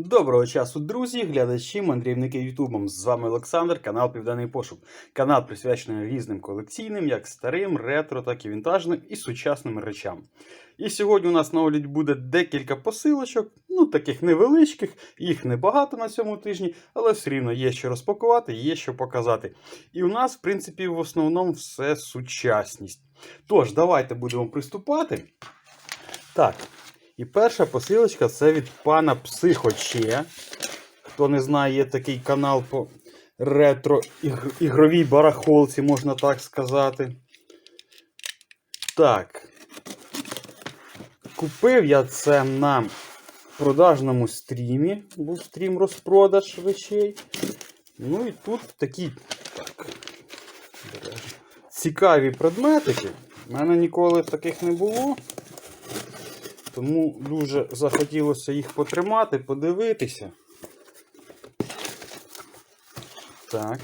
Доброго часу, друзі, глядачі, мандрівники Ютубом. З вами Олександр, канал Південний Пошук. Канал присвячений різним колекційним, як старим, ретро, так і вінтажним і сучасним речам. І сьогодні у нас на огляді буде декілька посилочок, ну таких невеличких, їх небагато на цьому тижні, але все рівно є що розпакувати, є що показати. І у нас, в принципі, в основному все сучасність. Тож, давайте будемо приступати. Так, і перша посилочка це від пана Психоче. Хто не знає, є такий канал по ретро-ігровій барахолці, можна так сказати. Так. Купив я це на продажному стрімі. Був стрім розпродаж речей. Ну і тут такі так, цікаві предметики. У мене ніколи таких не було. Тому дуже захотілося їх потримати, подивитися. Так.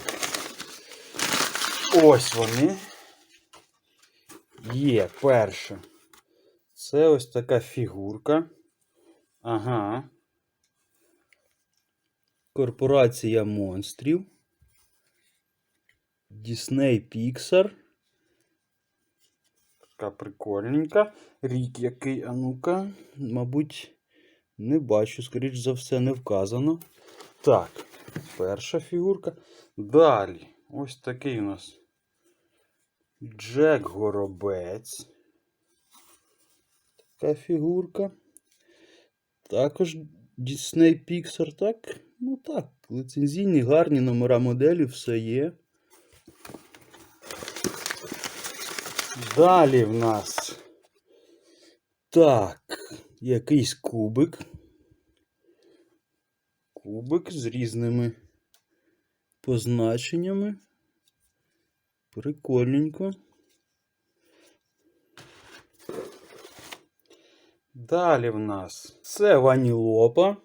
Ось вони. Є перше. Це ось така фігурка. Ага. Корпорація монстрів. Disney Pixar. Така прикольненька. Рік який, а ну-ка, мабуть, не бачу, скоріш за все, не вказано. Так, перша фігурка. Далі. Ось такий у нас Джек Горобець. Така фігурка. Також Disney Pixar, так? Ну так, лицензійні, гарні номера моделі, все є. Далі в нас. Так, якийсь кубик. Кубик з різними позначеннями. Прикольненько. Далі в нас це ванілопа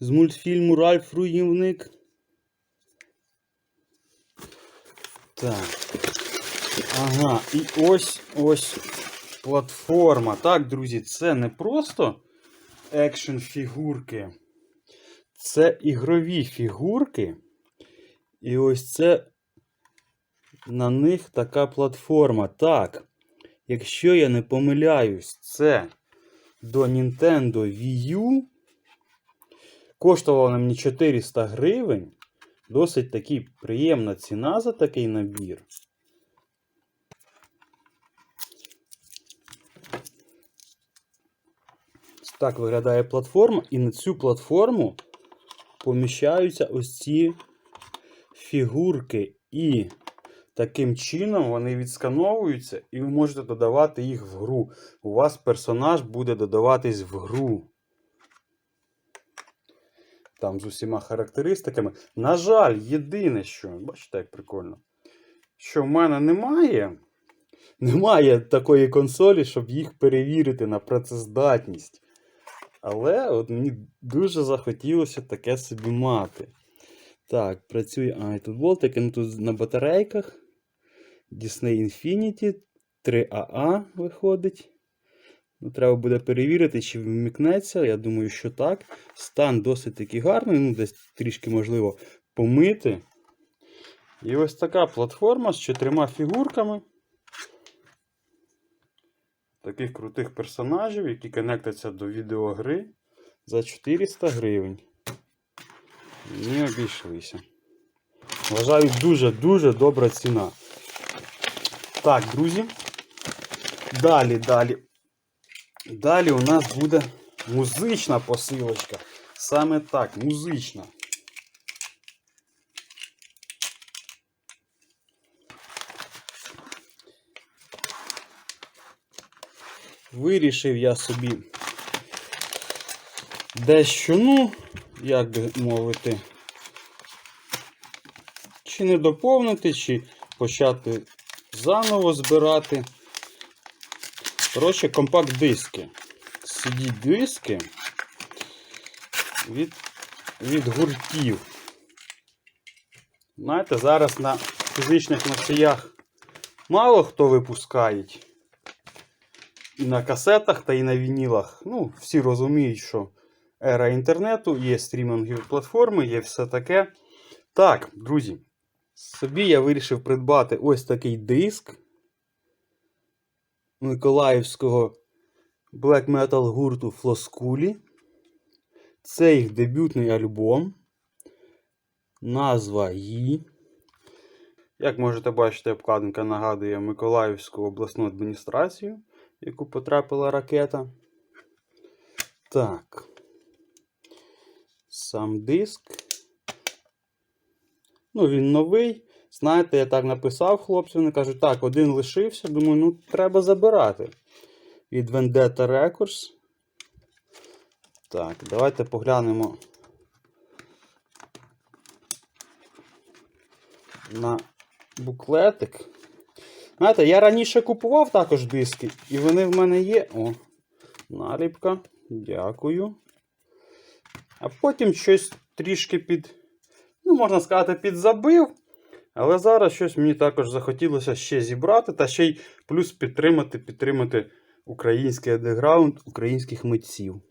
з мультфільму Ральф Руївник. Так. Ага, і ось ось платформа. Так, друзі, це не просто екшн фігурки. Це ігрові фігурки. І ось це на них така платформа. Так, якщо я не помиляюсь, це до Nintendo Wii U. Коштувало мені 400 гривень. Досить таки приємна ціна за такий набір. Так виглядає платформа, і на цю платформу поміщаються ось ці фігурки. І таким чином вони відскановуються, і ви можете додавати їх в гру. У вас персонаж буде додаватись в гру. Там з усіма характеристиками. На жаль, єдине, що, бачите, як прикольно, що в мене немає. Немає такої консолі, щоб їх перевірити на працездатність. Але от мені дуже захотілося таке собі мати. Так, працює. А, і тут болтики, ну тут на батарейках. Disney Infinity 3AA виходить. Ну, Треба буде перевірити, чи вмикнеться. Я думаю, що так. Стан досить таки гарний, ну, десь трішки можливо помити. І ось така платформа з чотирма фігурками. Таких крутих персонажів, які конектяться до відеогри за 400 гривень. Не обійшлися. Вважаю, дуже-дуже добра ціна. Так, друзі. Далі, далі. Далі у нас буде музична посилочка. Саме так, музична. Вирішив я собі дещо, ну, як би мовити, чи не доповнити, чи почати заново збирати. Коротше, компакт-диски. CD-диски від, від гуртів. Знаєте, зараз на фізичних носіях мало хто випускає. І на касетах, та і на вінілах. Ну, всі розуміють, що ера інтернету, є стрімінгові платформи, є все таке. Так, друзі, собі я вирішив придбати ось такий диск Миколаївського black metal гурту Флоскулі. Це їх дебютний альбом. Назва її. Як можете бачити, обкладинка нагадує Миколаївську обласну адміністрацію, яку потрапила ракета. Так. Сам диск. Ну, він новий. Знаєте, я так написав хлопцям, вони кажуть, так, один лишився. Думаю, ну треба забирати. Від Vendetta Records. Так, давайте поглянемо на буклетик. Знаєте, я раніше купував також диски, і вони в мене є. О, наліпка. Дякую. А потім щось трішки під, ну, можна сказати, підзабив. Але зараз щось мені також захотілося ще зібрати, та ще й плюс підтримати, підтримати український андеграунд українських митців.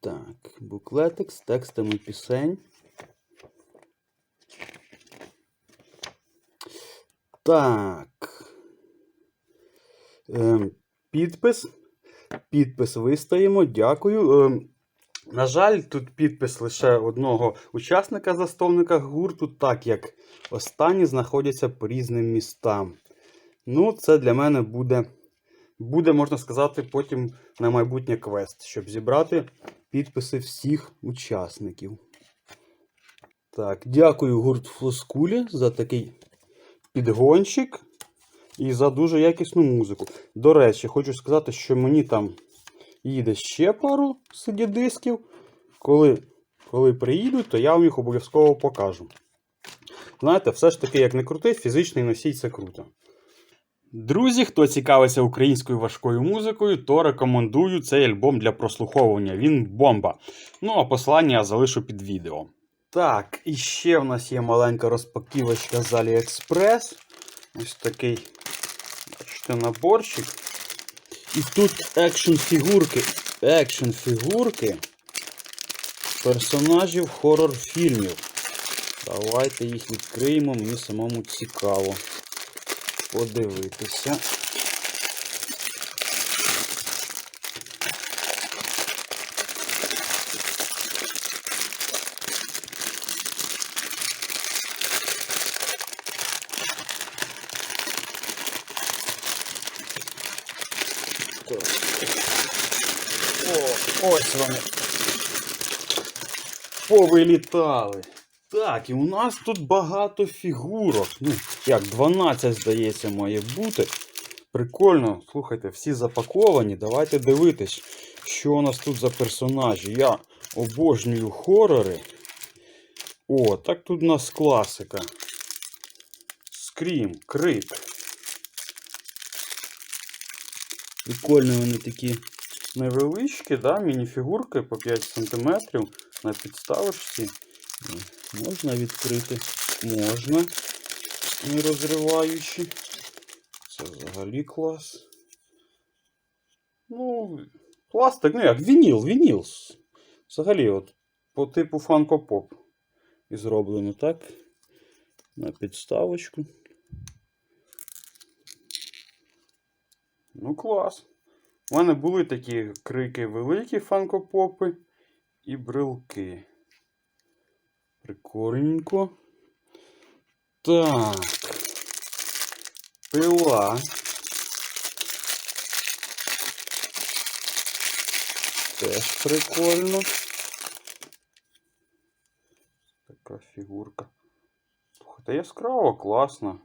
Так, буклетик з текстами пісень. Так. Ем, підпис. Підпис виставимо. Дякую. Ем, на жаль, тут підпис лише одного учасника засновника гурту, так як останні знаходяться по різним містам. Ну, це для мене буде, буде, можна сказати, потім на майбутнє квест, щоб зібрати підписи всіх учасників. Так, дякую гурт Флоскулі за такий підгончик і за дуже якісну музику. До речі, хочу сказати, що мені там їде ще пару CD-дисків. Коли, коли приїдуть, то я вам їх обов'язково покажу. Знаєте, все ж таки, як не крутий, фізичний носій це круто. Друзі, хто цікавиться українською важкою музикою, то рекомендую цей альбом для прослуховування. Він бомба. Ну, а послання я залишу під відео. Так, і ще в нас є маленька розпаківочка з AliExpress. Ось такий бачите, наборчик. І тут екшн фігурки. Екшн фігурки персонажів хорор фільмів. Давайте їх відкриємо, мені самому цікаво подивитися. О, ось вони. Повилітали. Так, і у нас тут багато фігурок. Ну, як 12, здається, має бути. Прикольно, слухайте, всі запаковані. Давайте дивитись, що у нас тут за персонажі. Я обожнюю хорори. О, так тут у нас класика. Скрім, крик. Прикольні вони такі невеличкі, да? мініфігурки по 5 см на підставочці. Можна відкрити? Можна, не розриваючи. Це взагалі клас. Ну, пластик, ну як, вініл, вініл. Взагалі, от по типу Funko Pop. І зроблено так. На підставочку. Ну, клас. У мене були такі крики великі фанкопопи і брелки. Прикольненько. Так. Пила. Теж прикольно. Така фігурка. Слухайте, яскраво, класно.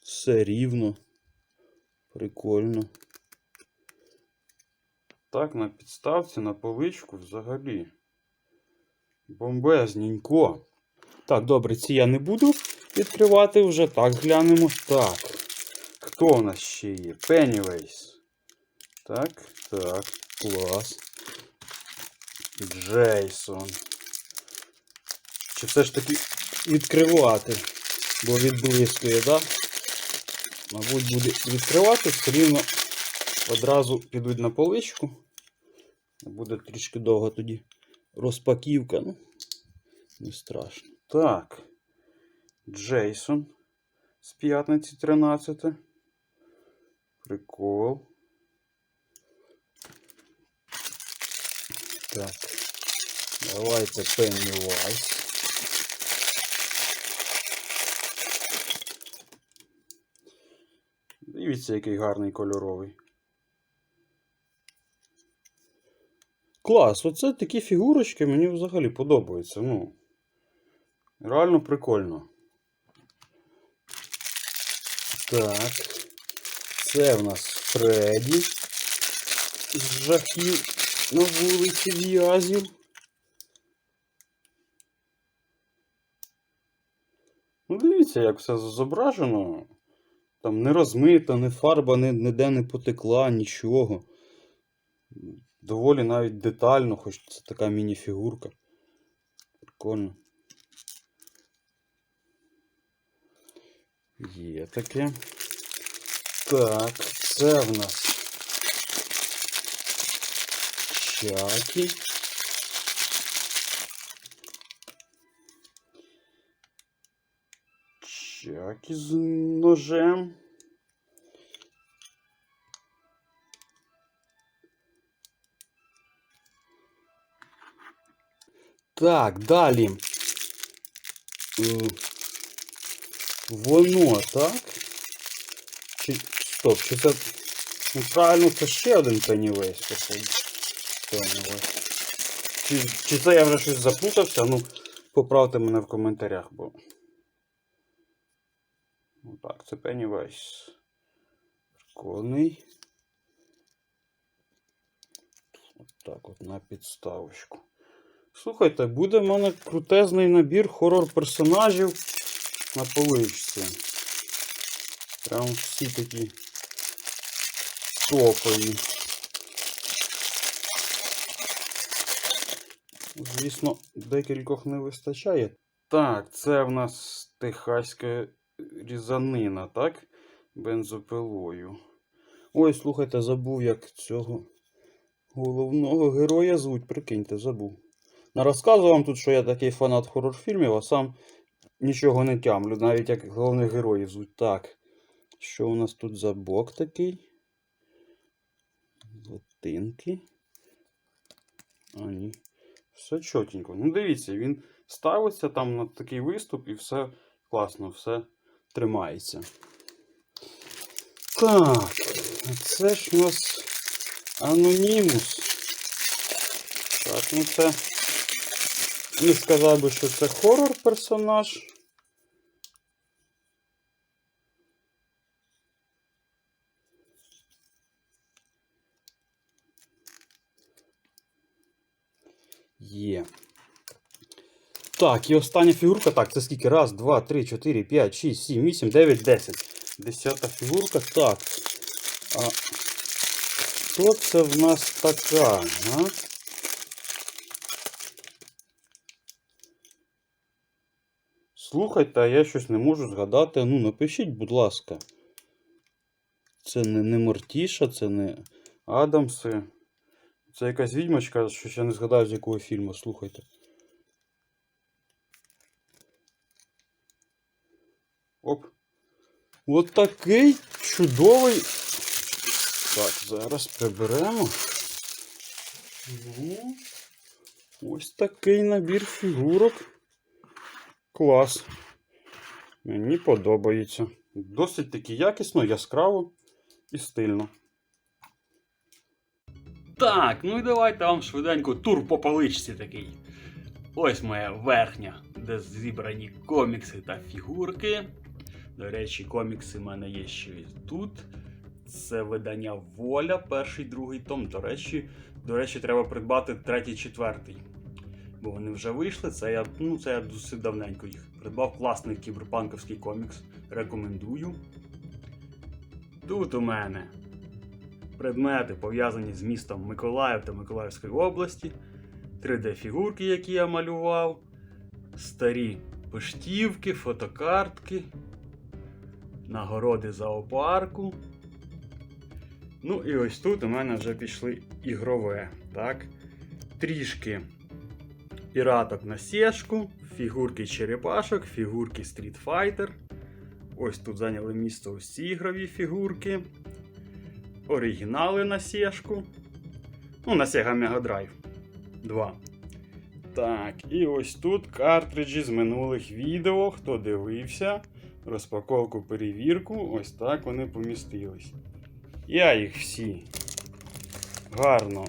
Все рівно. Прикольно. Так, на підставці, на поличку взагалі. Бомбезненько. Так, добре, ці я не буду відкривати вже. Так, глянемо. Так. Хто у нас ще є? Пеннівейс. Так, так, клас. Джейсон. Чи все ж таки відкривати? Бо відблискує, так? Да? Мабуть, буде відкривати, все рівно одразу підуть на поличку. Буде трішки довго тоді розпаківка. Ну, не страшно. Так. Джейсон з п'ятниці 13. Прикол. Так. Давайте Pennywise. Дивіться, який гарний кольоровий. Клас, оце такі фігурочки мені взагалі подобаються. Ну, реально прикольно. Так. Це в нас Фредді жахів на вулиці В'язів. Ну, дивіться, як все зображено. Там не розмита, не фарба ні- ніде не потекла, нічого. Доволі навіть детально, хоч це така міні-фігурка. Прикольно. Є таке. Так, це в нас Чакі. Чакі з ножем. Так, далі. Е, Воно, так? Чи, стоп, чи це. Ну, правильно, це ще один Пеннівейс, походу. Пеннівейс. Чи, чи це я вже щось заплутався? Ну, поправте мене в коментарях, бо. Це Пеннівейс. Прикольний. Так от на підставочку. Слухайте, буде в мене крутезний набір хорор-персонажів на поличці. Прям всі такі топові. Звісно, декількох не вистачає. Так, це в нас техаська різанина, так? Бензопилою. Ой, слухайте, забув, як цього головного героя звуть, прикиньте, забув. Не розказую вам тут, що я такий фанат хорор-фільмів, а сам нічого не тямлю, навіть як головних героїв звуть. Так. Що у нас тут за бок такий? Латинки. А, ні. Все чотенько. Ну, дивіться, він ставиться там на такий виступ і все класно, все тримається. Так, це ж у нас анонімус. Так, ну це. Не сказав би, що це хорор персонаж. Є. Так, і остання фігурка. Так, це скільки? Раз, два, три, чотири, п'ять, шість, сім, вісім, дев'ять, десять. Десята фігурка. Так. А що це в нас така? А? Слухайте, а я щось не можу згадати. Ну, напишіть, будь ласка. Це не, не Мортіша, це не Адамси. Це якась відьмочка, що ще не згадаю з якого фільму, слухайте. Оп. От такий чудовий. Так, зараз приберемо. Ну, ось такий набір фігурок. Клас. Мені подобається. Досить таки якісно, яскраво і стильно. Так, ну і давайте вам швиденько тур по поличці такий. Ось моя верхня, де зібрані комікси та фігурки. До речі, комікси в мене є ще і тут. Це видання Воля, перший, другий том. До речі, до речі, треба придбати третій, четвертий. Бо вони вже вийшли. Це я, ну, це я досить давненько їх. Придбав класний кіберпанковський комікс. Рекомендую. Тут у мене предмети, пов'язані з містом Миколаїв та Миколаївської області, 3D-фігурки, які я малював, старі поштівки, фотокартки, нагороди зоопарку, Ну і ось тут у мене вже пішли ігрове. Так? Трішки піраток на сєшку, фігурки черепашок, фігурки Street Fighter. Ось тут зайняли місце ці ігрові фігурки. Оригінали на сєшку. Ну, на Sega Mega Drive 2. Так, і ось тут картриджі з минулих відео. Хто дивився, розпаковку, перевірку, ось так вони помістились. Я їх всі гарно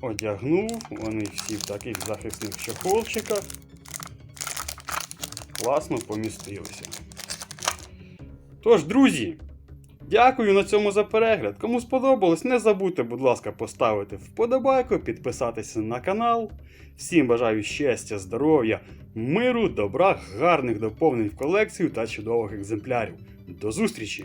одягнув. Вони всі в таких захисних чохолчиках. Класно помістилися. Тож, друзі, дякую на цьому за перегляд. Кому сподобалось, не забудьте, будь ласка, поставити вподобайку, підписатися на канал. Всім бажаю щастя, здоров'я, миру, добра, гарних доповнень в колекцію та чудових екземплярів. До зустрічі!